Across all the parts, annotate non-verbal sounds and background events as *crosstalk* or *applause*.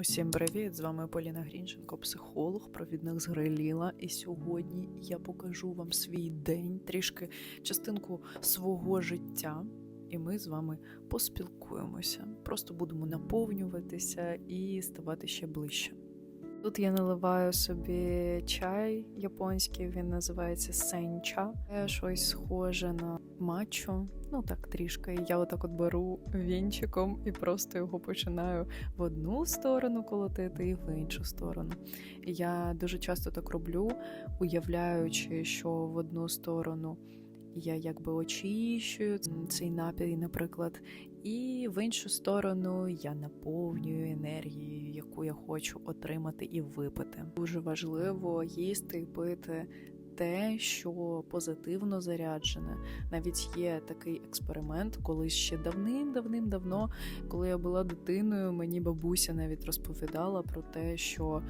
Усім привіт! З вами Поліна Грінченко, психолог, провідник з Гриліла. І сьогодні я покажу вам свій день, трішки частинку свого життя. І ми з вами поспілкуємося. Просто будемо наповнюватися і ставати ще ближче. Тут я наливаю собі чай японський, він називається сенча. Це щось схоже на матчу. Ну так трішки. Я отак от беру вінчиком і просто його починаю в одну сторону колотити і в іншу сторону. Я дуже часто так роблю, уявляючи, що в одну сторону я якби очищую цей напій, наприклад, і в іншу сторону я наповнюю енергією, яку я хочу отримати і випити. Дуже важливо їсти і пити. Те, що позитивно заряджене, навіть є такий експеримент, коли ще давним-давним-давно, коли я була дитиною, мені бабуся навіть розповідала про те, що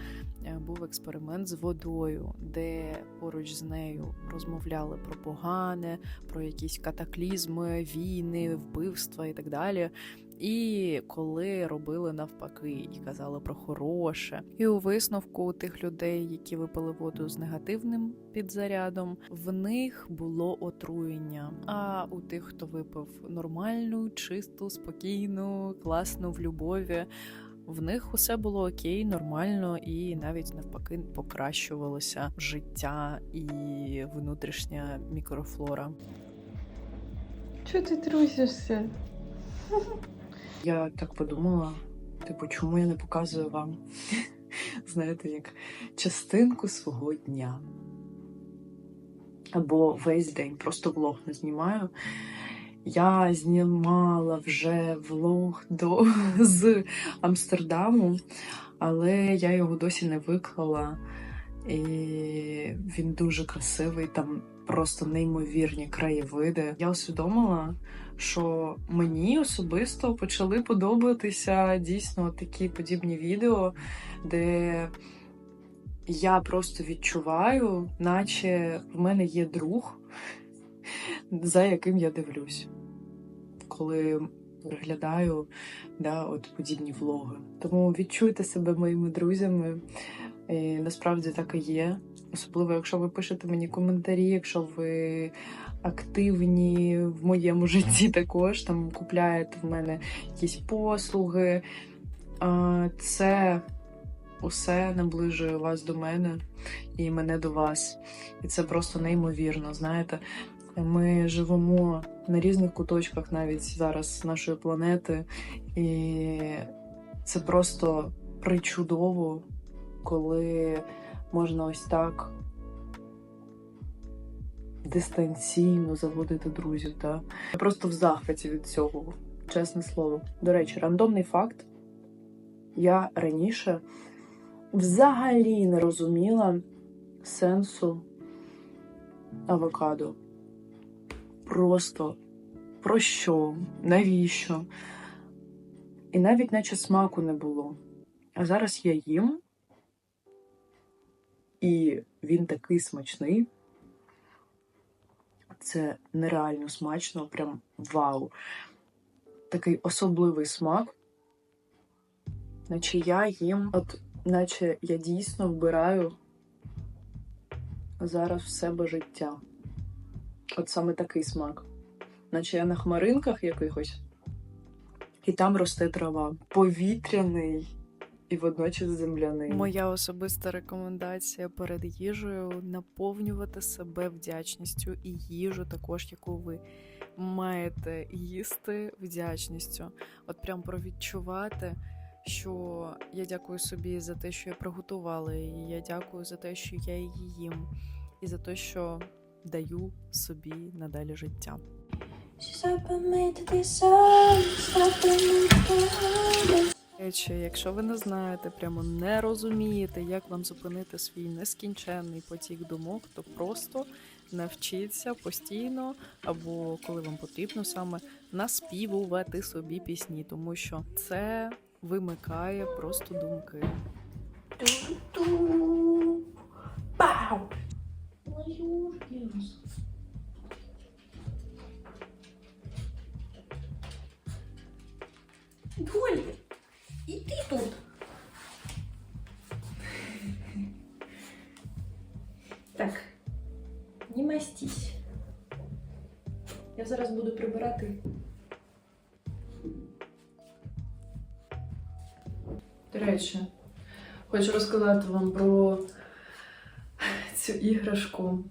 е, був експеримент з водою, де поруч з нею розмовляли про погане, про якісь катаклізми, війни, вбивства і так далі. І коли робили навпаки і казали про хороше, і у висновку тих людей, які випили воду з негативним підзарядом, в них було отруєння. А у тих, хто випив нормальну, чисту, спокійну, класну в любові. В них усе було окей, нормально, і навіть навпаки покращувалося життя і внутрішня мікрофлора. Чого ти трусишся? Я так подумала, типу, чому я не показую вам, *laughs* знаєте, як частинку свого дня. Або весь день, просто влог не знімаю. Я знімала вже влог до, *laughs* з Амстердаму, але я його досі не виклала. І він дуже красивий, там просто неймовірні краєвиди. Я усвідомила, що мені особисто почали подобатися дійсно такі подібні відео, де я просто відчуваю, наче в мене є друг, за яким я дивлюсь, коли переглядаю да, от подібні влоги. Тому відчуйте себе моїми друзями. І насправді так і є. Особливо, якщо ви пишете мені коментарі, якщо ви активні в моєму *laughs* житті також, там купляєте в мене якісь послуги. Це усе наближує вас до мене і мене до вас. І це просто неймовірно. Знаєте, ми живемо на різних куточках навіть зараз нашої планети, і це просто причудово, коли можна ось так дистанційно заводити друзів. Та? Я просто в захваті від цього, чесне слово. До речі, рандомний факт. Я раніше взагалі не розуміла сенсу авокадо. Просто про що, навіщо? І навіть наче смаку не було. А зараз я їм, і він такий смачний. Це нереально смачно, прям вау. Такий особливий смак. Наче я їм, от, наче я дійсно вбираю зараз в себе життя. От саме такий смак. Наче я на хмаринках якихось, і там росте трава. Повітряний і водночас земляний. Моя особиста рекомендація перед їжею наповнювати себе вдячністю і їжу, також яку ви маєте їсти вдячністю. От прям провідчувати, що я дякую собі за те, що я приготувала її. Я дякую за те, що я її їм, і за те, що даю собі надалі життя. Речі, якщо ви не знаєте, прямо не розумієте, як вам зупинити свій нескінченний потік думок, то просто навчіться постійно, або коли вам потрібно саме наспівувати собі пісні, тому що це вимикає просто думки. Пау! Ой, тут. Так, не мастись. Я зараз буду прибирати. До речі, хочу розказати вам про цю іграшку.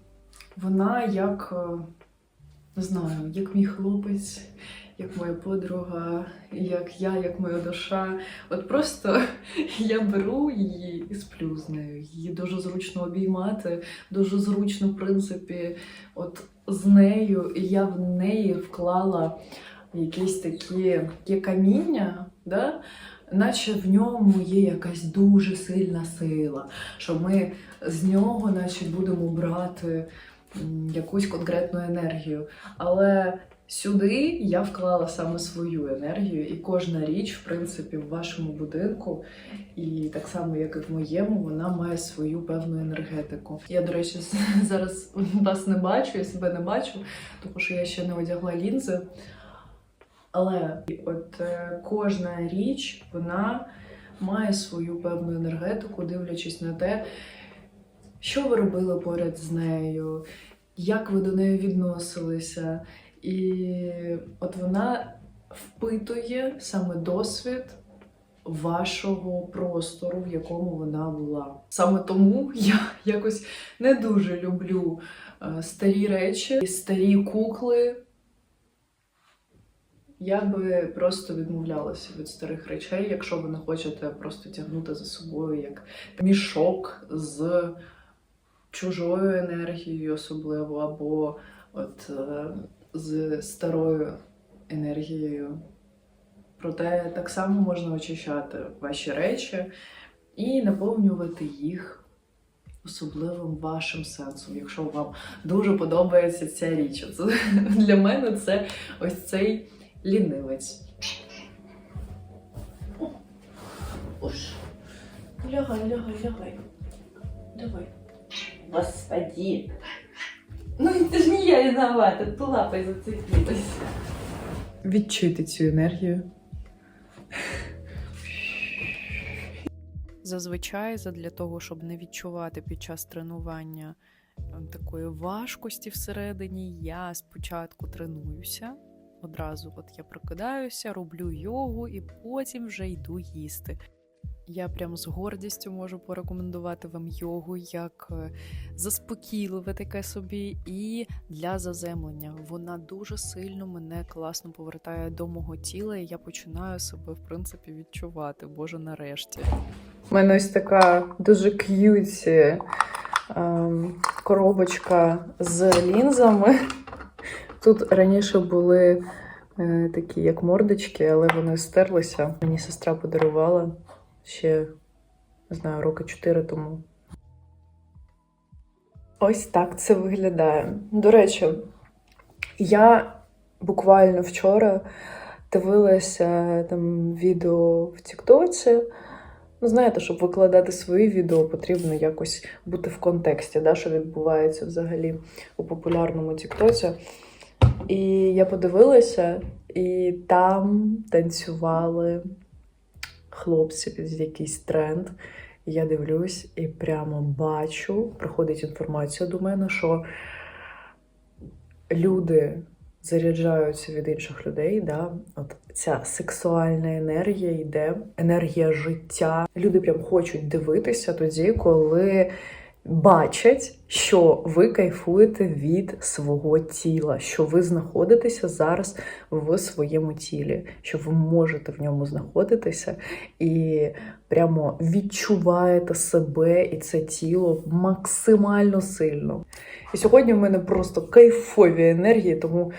Вона як, е, не знаю, як мій хлопець як моя подруга, як я, як моя душа. От просто я беру її і сплю з нею. Її дуже зручно обіймати, дуже зручно, в принципі, от з нею, і я в неї вклала якісь такі такі каміння, да? наче в ньому є якась дуже сильна сила, що ми з нього, наче, будемо брати якусь конкретну енергію. Але сюди я вклала саме свою енергію, і кожна річ, в принципі, в вашому будинку, і так само, як і в моєму, вона має свою певну енергетику. Я, до речі, *laughs* зараз *laughs* вас не бачу, я себе не бачу, тому що я ще не одягла лінзи. Але от е, кожна річ вона має свою певну енергетику, дивлячись на те, що ви робили поряд з нею, як ви до неї відносилися. І от вона впитує саме досвід вашого простору, в якому вона була. Саме тому я якось не дуже люблю е, старі речі, старі кукли. Я би просто відмовлялася від старих речей, якщо ви не хочете просто тягнути за собою як мішок з чужою енергією, особливо, або от е, з старою енергією. Проте так само можна очищати ваші речі і наповнювати їх особливим вашим сенсом, якщо вам дуже подобається ця річ. Це, *laughs* для мене це ось цей лінивець. Уж. Лягай, лягай, лягай. Давай. Господи. Ну это ж не я виновата, ты лапой зацепилась. Відчуйте цю енергію. Зазвичай, задля того, щоб не відчувати під час тренування е, такої важкості всередині, я спочатку тренуюся. Одразу от я прокидаюся, роблю йогу і потім вже йду їсти. Я прям з гордістю можу порекомендувати вам йогу як е, заспокійливе таке собі і для заземлення. Вона дуже сильно мене класно повертає до мого тіла, і я починаю себе, в принципі, відчувати. Боже, нарешті. У мене ось така дуже к'юті ем, коробочка з лінзами. Тут раніше були е, такі як мордочки, але вони стерлися. Мені сестра подарувала ще, не знаю, роки 4 тому. Ось так це виглядає. До речі, я буквально вчора дивилася там відео в Тіктоці. Ну, знаєте, щоб викладати свої відео, потрібно якось бути в контексті, да, що відбувається взагалі у популярному Тіктоці. І я подивилася, і там танцювали хлопці під якийсь тренд. Я дивлюсь і прямо бачу, приходить інформація до мене, що люди заряджаються від інших людей. Да? От ця сексуальна енергія йде, енергія життя. Люди прям хочуть дивитися тоді, коли бачать, що ви кайфуєте від свого тіла, що ви знаходитеся зараз в своєму тілі, що ви можете в ньому знаходитися і прямо відчуваєте себе і це тіло максимально сильно. І сьогодні в мене просто кайфові енергії, тому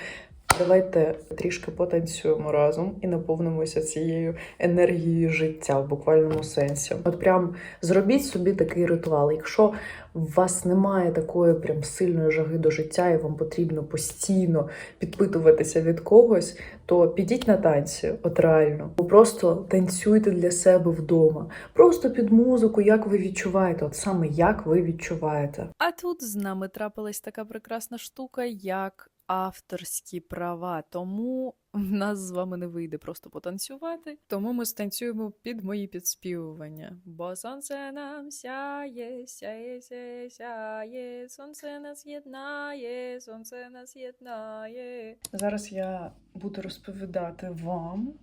давайте трішки потанцюємо разом і наповнимося цією енергією життя в буквальному сенсі. От прям зробіть собі такий ритуал. Якщо у вас немає такої прям сильної жаги до життя, і вам потрібно постійно підпитуватися від когось, то підіть на танці, от реально. Просто танцюйте для себе вдома. Просто під музику, як ви відчуваєте, от саме як ви відчуваєте. А тут з нами трапилась така прекрасна штука, як авторські права, тому *laughs* в нас з вами не вийде просто потанцювати. Тому ми станцюємо під мої підспівування. Бо сонце нам сяє, сяє, сяє, сяє, сонце нас єднає, сонце нас єднає. Зараз я буду розповідати вам,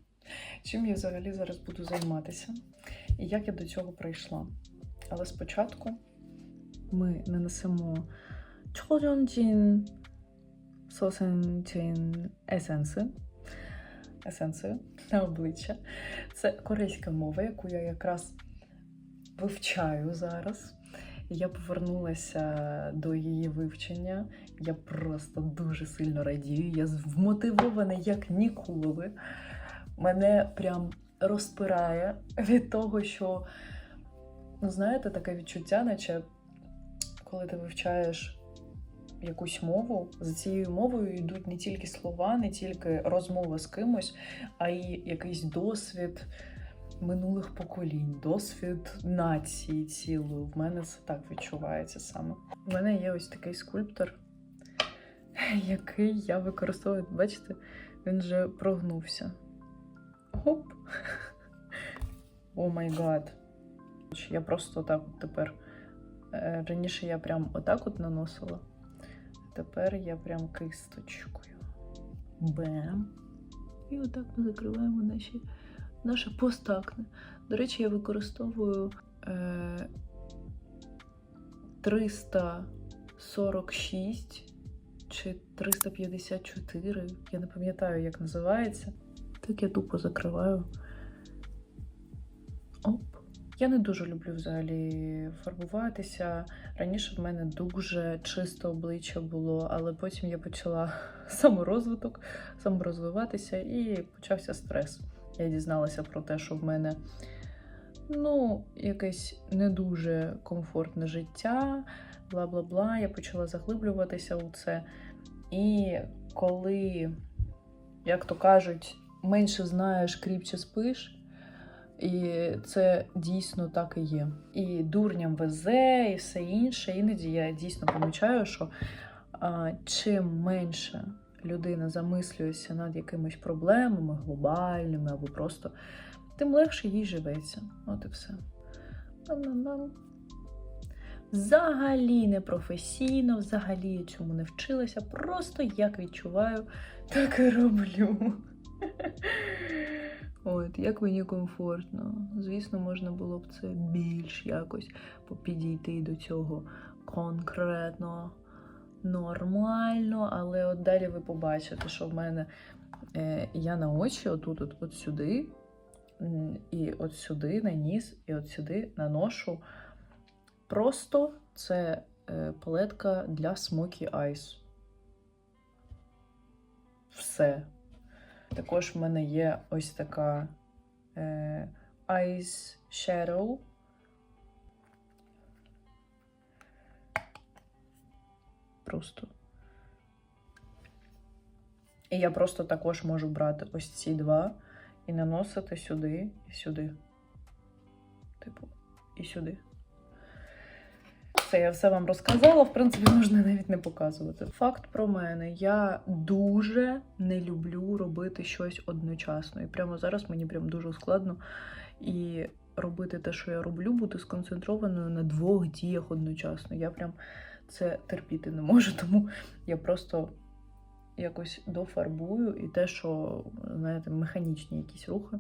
чим я взагалі зараз буду займатися і як я до цього прийшла. Але спочатку ми нанесемо 초 전진 сосенчин есенси. Есенсію на обличчя. Це корейська мова, яку я якраз вивчаю зараз. Я повернулася до її вивчення. Я просто дуже сильно радію. Я вмотивована як ніколи. Мене прям розпирає від того, що, ну, знаєте, таке відчуття, наче коли ти вивчаєш якусь мову, за цією мовою йдуть не тільки слова, не тільки розмова з кимось, а й якийсь досвід минулих поколінь, досвід нації цілої. В мене це так відчувається саме. У мене є ось такий скульптор, *laughs* який я використовую. Бачите, він вже прогнувся. Оп! *laughs* О май гад. Я просто так от тепер. Е, Раніше я прям отак от наносила. Тепер я прям кисточкою. Бем. І отак ми закриваємо наші, наше постакне. До речі, я використовую е, 346 чи 354. Я не пам'ятаю, як називається. Так я тупо закриваю. Оп. Я не дуже люблю взагалі фарбуватися. Раніше в мене дуже чисте обличчя було, але потім я почала *laughs* саморозвиток, саморозвиватися і почався стрес. Я дізналася про те, що в мене ну, якесь не дуже комфортне життя, бла бла бла. Я почала заглиблюватися у це. І коли, як то кажуть, менше знаєш, кріпче спиш. І це дійсно так і є. І дурням везе, і все інше. Іноді я дійсно помічаю, що а, чим менше людина замислюється над якимись проблемами глобальними або просто, тим легше їй живеться. От і все. Взагалі не професійно, взагалі чому не вчилася. Просто як відчуваю, так і роблю. Як мені комфортно. Звісно, можна було б це більш якось підійти до цього конкретно, нормально, але от далі ви побачите, що в мене е, я на очі, отут, от, от сюди, і от сюди на ніс, і от сюди наношу. Просто це е, палетка для Smoky Eyes. Все. Також в мене є ось така е, Eyes Shadow. Просто. І я просто також можу брати ось ці два і наносити сюди і сюди. Типу, і сюди. Все, я все вам розказала. В принципі, можна навіть не показувати. Факт про мене: я дуже не люблю робити щось одночасно. І прямо зараз мені прям дуже складно і робити те, що я роблю, бути сконцентрованою на двох діях одночасно. Я прям це терпіти не можу, *laughs* тому я просто якось дофарбую і те, що, знаєте, механічні якісь рухи.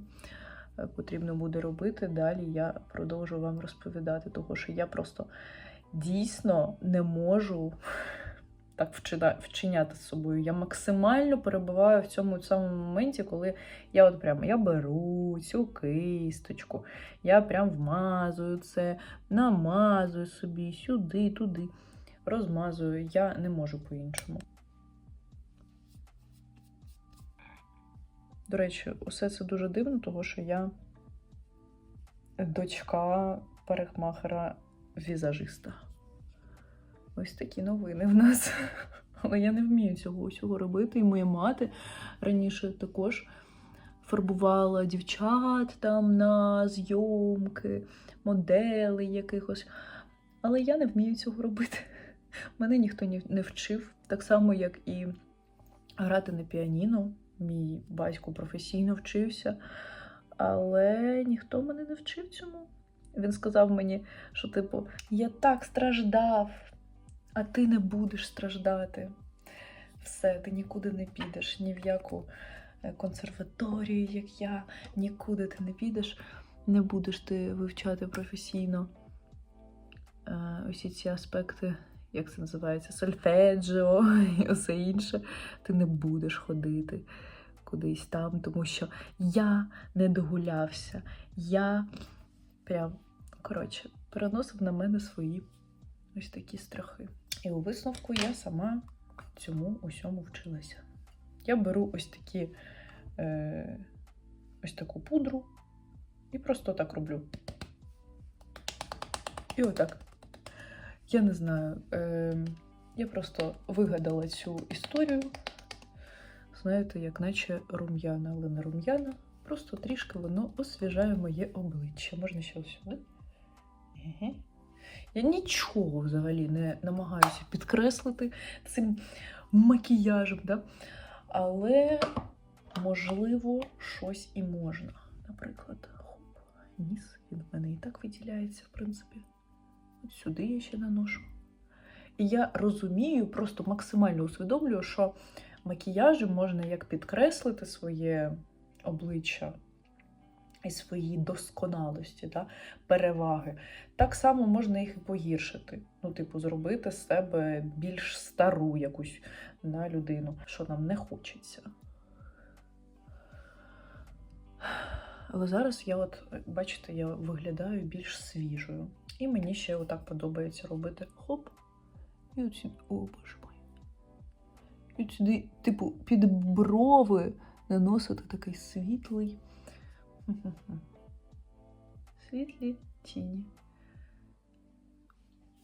е, Потрібно буде робити. Далі я продовжу вам розповідати, тому що я просто дійсно не можу так вчиняти з собою. Я максимально перебуваю в цьому самому моменті, коли я от прямо я беру цю кисточку, я прям вмазую це, намазую собі сюди, туди, розмазую. Я не можу по-іншому. До речі, усе це дуже дивно, тому що я дочка парикмахера візажиста. Ось такі новини в нас. *laughs* Але я не вмію цього усього робити. І моя мати раніше також фарбувала дівчат там на зйомки, моделей якихось. Але я не вмію цього робити. *laughs* Мене ніхто не вчив, так само, як і грати на піаніно. Мій батько професійно вчився, але ніхто мене не вчив цьому. Він сказав мені, що, типу, я так страждав, а ти не будеш страждати. Все, ти нікуди не підеш, ні в яку е, консерваторію, як я, нікуди ти не підеш, не будеш ти вивчати професійно е, усі ці аспекти, як це називається, сольфеджіо і усе інше. Ти не будеш ходити кудись там, тому що я не догулявся. Я прям, коротше, переносив на мене свої ось такі страхи. І у висновку я сама цьому усьому вчилася. Я беру ось такі, е, ось таку пудру і просто так роблю. І отак. Я не знаю. Е, я просто вигадала цю історію. Знаєте, як наче рум'яна, але не рум'яна. Просто трішки воно освіжає моє обличчя. Можна ще ось сюди. Я нічого взагалі не намагаюся підкреслити цим макіяжем, да? але, можливо, щось і можна. Наприклад, хоп, ніс він в мене і так виділяється, в принципі. От сюди я ще наношу. І я розумію, просто максимально усвідомлюю, що макіяжем можна як підкреслити своє обличчя і свої досконалості, да, переваги. Так само можна їх і погіршити. Ну, типу, зробити з себе більш стару якусь да, людину, що нам не хочеться. Але зараз я, от, бачите, я виглядаю більш свіжою. І мені ще отак подобається робити хоп. І от сюди, о, боже мой. І сюди, типу, під брови наносити такий світлий. *laughs* Світлі тіні.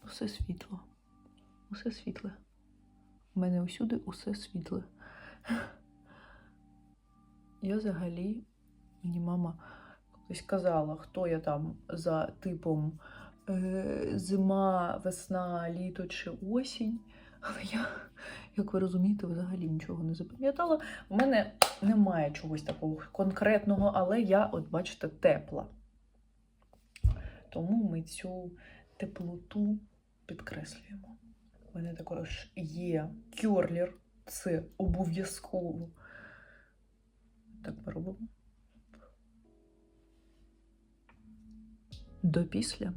Усе світло. Усе світле. У мене усюди усе світле. *laughs* Я взагалі, мені мама колись казала, хто я там за типом е, зима, весна, літо чи осінь. Але я, як ви розумієте, взагалі нічого не запам'ятала. У мене немає чогось такого конкретного, але я, от бачите, тепла. Тому ми цю теплоту підкреслюємо. У мене також є кьорлер, це обов'язково. Так ми робимо. До після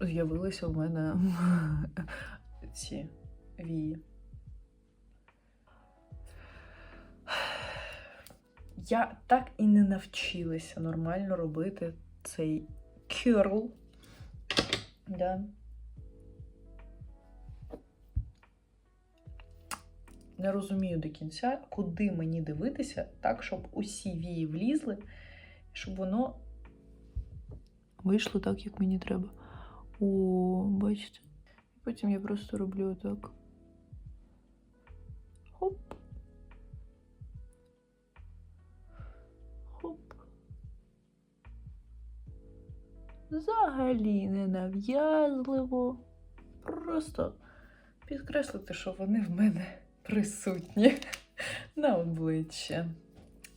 з'явилися в мене *laughs* ці вії. Я так і не навчилася нормально робити цей кюрл. Да. Не розумію до кінця, куди мені дивитися, так, щоб усі вії влізли, щоб воно вийшло так, як мені треба. О, бачите? Потім я просто роблю отак. Хоп. Хоп. Взагалі не нав'язливо. Просто підкреслити, що вони в мене присутні *laughs* на обличчі.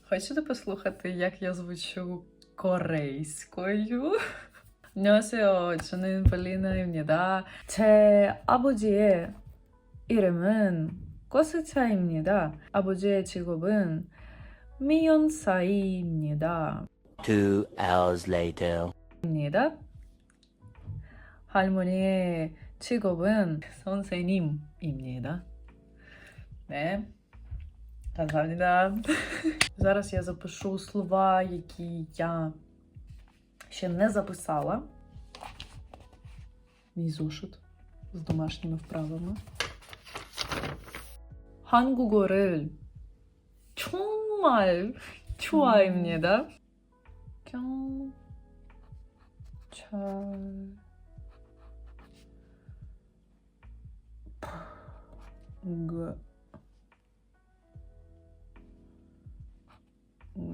Хочете послухати, як я звучу корейською? 안녕하세요. 저는 볼리나입니다. 제 아버지의 이름은 코스차입니다. 아버지의 직업은 미연사이입니다. Two hours later. 입니다. 할머니의 직업은 선생님입니다. 네. 감사합니다. *laughs* Зараз я запишу слова, які я ще не записала. Мій зошит з домашніми вправами. 한국어를 정말 좋아합니다. 경찰 그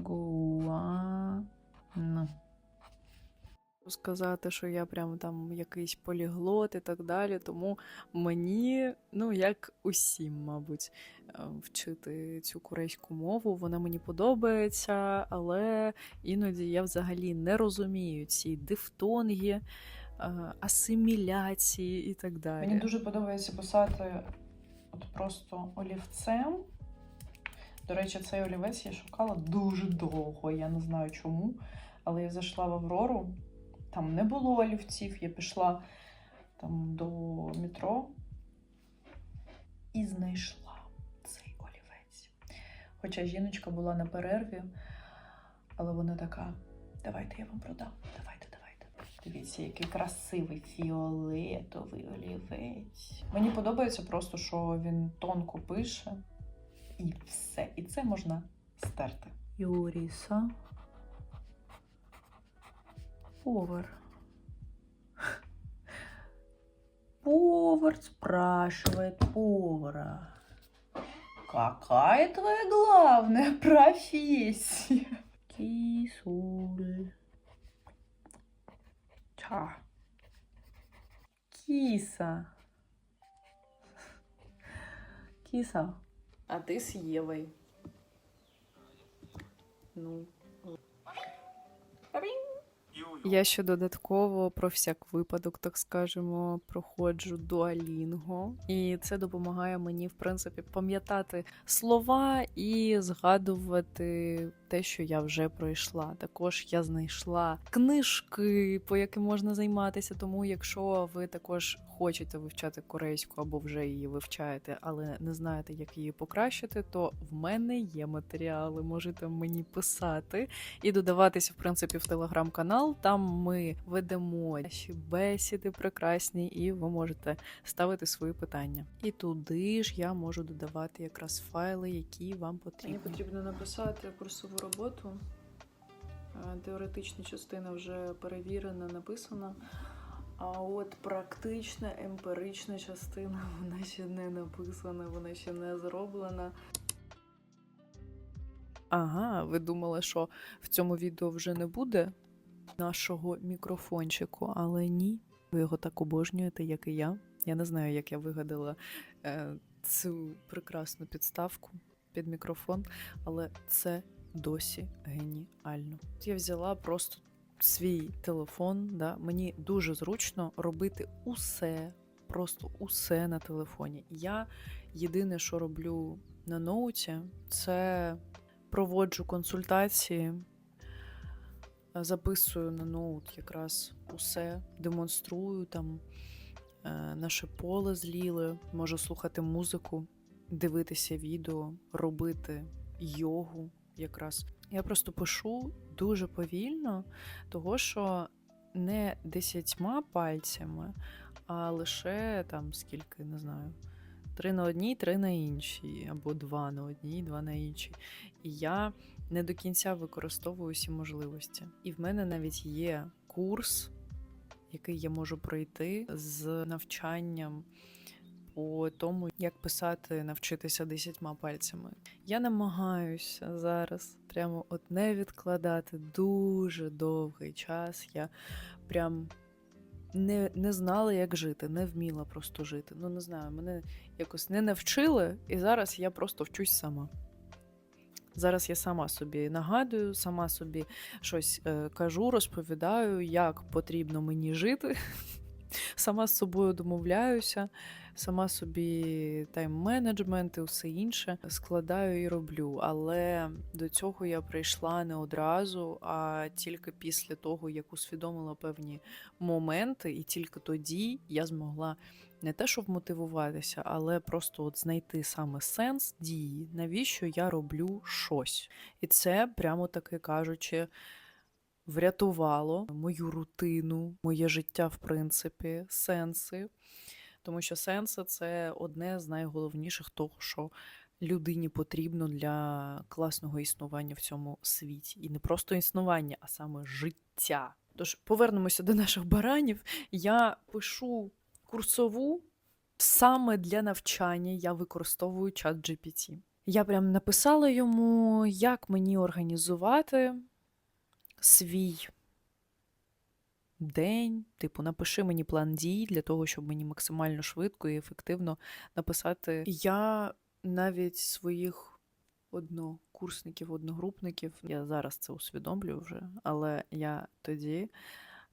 고와 나 сказати, що я прям там якийсь поліглот і так далі. Тому мені, ну як усім, мабуть, е, вчити цю корейську мову. Вона мені подобається, але іноді я взагалі не розумію ці дифтонги, е, асиміляції і так далі. Мені дуже подобається писати от просто олівцем. До речі, цей олівець я шукала дуже довго. Я не знаю чому. Але я зайшла в Аврору, там не було олівців, я пішла там до метро і знайшла цей олівець. Хоча жіночка була на перерві, але вона така: давайте я вам продам, давайте, давайте. Дивіться, який красивий фіолетовий олівець. Мені подобається просто, що він тонко пише і все. І це можна стерти. Юріса. Повар. Повар спрашивает повара. Какая твоя главная *laughs* профессия? Кисуль. Ча. Киса. Киса. А ти з Євою. Ну. Я ще додатково про всяк випадок, так скажемо, проходжу дуалінго, і це допомагає мені, в принципі, пам'ятати слова і згадувати те, що я вже пройшла. Також я знайшла книжки, по яким можна займатися. Тому, якщо ви також хочете вивчати корейську або вже її вивчаєте, але не знаєте, як її покращити, то в мене є матеріали, можете мені писати і додаватися, в принципі, в телеграм-канал. Там ми ведемо наші бесіди прекрасні, і ви можете ставити свої питання. І туди ж я можу додавати якраз файли, які вам потрібні. Мені потрібно написати курсову роботу. Е, Теоретична частина вже перевірена, написана. А от практична, емпірична частина *laughs* вона ще не написана, вона ще не зроблена. Ага, ви думали, що в цьому відео вже не буде нашого мікрофончику, але ні. Ви його так обожнюєте, як і я. Я не знаю, як я вигадала е, цю прекрасну підставку під мікрофон, але це досі геніально. Я взяла просто свій телефон. Да? Мені дуже зручно робити усе, просто усе на телефоні. Я єдине, що роблю на ноуті, це проводжу консультації, е, записую на ноут якраз усе, демонструю там е, наше поле зліле, можу слухати музику, дивитися відео, робити йогу якраз. Я просто пишу дуже повільно, того що не десятьма пальцями, а лише там скільки, не знаю, три на одній, три на іншій, або два на одній, два на іншій. І я не до кінця використовую всі можливості. І в мене навіть є курс, який я можу пройти з навчанням по тому, як писати, навчитися десятьма пальцями. Я намагаюся зараз прямо от не відкладати дуже довгий час. Я прям не, не знала, як жити, не вміла просто жити. Ну, не знаю, мене якось не навчили, і зараз я просто вчусь сама. Зараз я сама собі нагадую, сама собі щось е, кажу, розповідаю, як потрібно мені жити. Сама з собою домовляюся, сама собі тайм-менеджмент і все інше складаю і роблю. Але до цього я прийшла не одразу, а тільки після того, як усвідомила певні моменти, і тільки тоді я змогла не те, щоб мотивуватися, але просто от знайти саме сенс дії, навіщо я роблю щось. І це, прямо таки кажучи, врятувало мою рутину, моє життя, в принципі, сенси. Тому що сенси це одне з найголовніших того, що людині потрібно для класного існування в цьому світі. І не просто існування, а саме життя. Тож повернемося до наших баранів. Я пишу курсову саме для навчання. Я використовую чат GPT. Я прям написала йому, як мені організувати свій день. Типу, напиши мені план дій для того, щоб мені максимально швидко і ефективно написати. Я навіть своїх однокурсників, одногрупників, я зараз це усвідомлюю вже, але я тоді,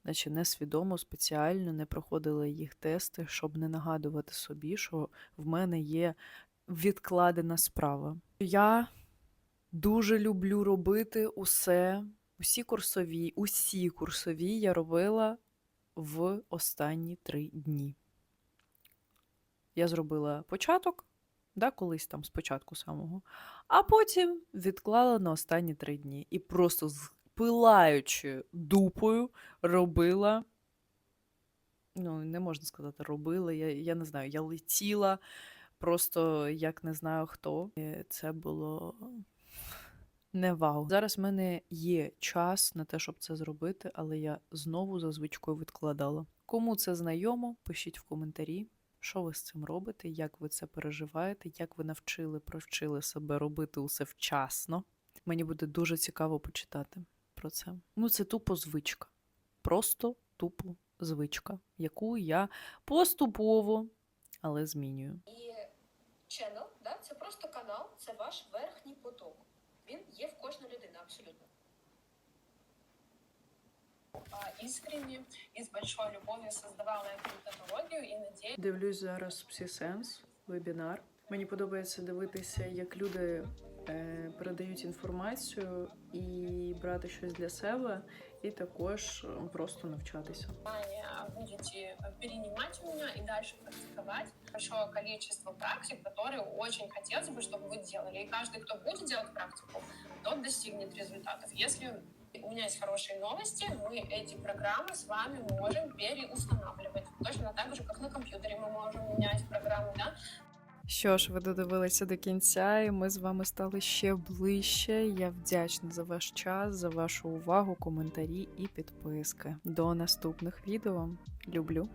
наче несвідомо, спеціально не проходила їх тести, щоб не нагадувати собі, що в мене є відкладена справа. Я дуже люблю робити усе, усі курсові, усі курсові я робила в останні три дні. Я зробила початок, да, колись там спочатку самого, а потім відклала на останні три дні. І просто пилаючи дупою робила. Ну, не можна сказати, робила. Я, я не знаю, я летіла просто як не знаю хто. І Це було не вау. Зараз в мене є час на те, щоб це зробити, але я знову за звичкою відкладала. Кому це знайомо, пишіть в коментарі, що ви з цим робите, як ви це переживаєте, як ви навчили, провчили себе робити усе вчасно. Мені буде дуже цікаво почитати про це. Ну, це тупо звичка. Просто тупо звичка, яку я поступово, але змінюю. І channel, да, це просто канал, це ваш верхній поток. Він є в кожної людини абсолютно. а, искренне и с большой любовью создавала эту методологию и надеюсь, Дивлюсь зараз псісенс, вебінар. Мені подобається дивитися, як люди е, передають інформацію і брати щось для себе, і також просто навчатися. Будете э, перенимать у меня и дальше практиковать. Большое количество практик, которые очень хотелось бы, чтобы вы делали. И каждый, кто будет делать практику, тот достигнет результатов. Если у меня есть хорошие новости, мы эти программы с вами можем переустанавливать. Точно так же, как на компьютере мы можем менять программы, да? Що ж, ви додивилися до кінця, і ми з вами стали ще ближче. Я вдячна за ваш час, за вашу увагу, коментарі і підписки. До наступних відео. Люблю.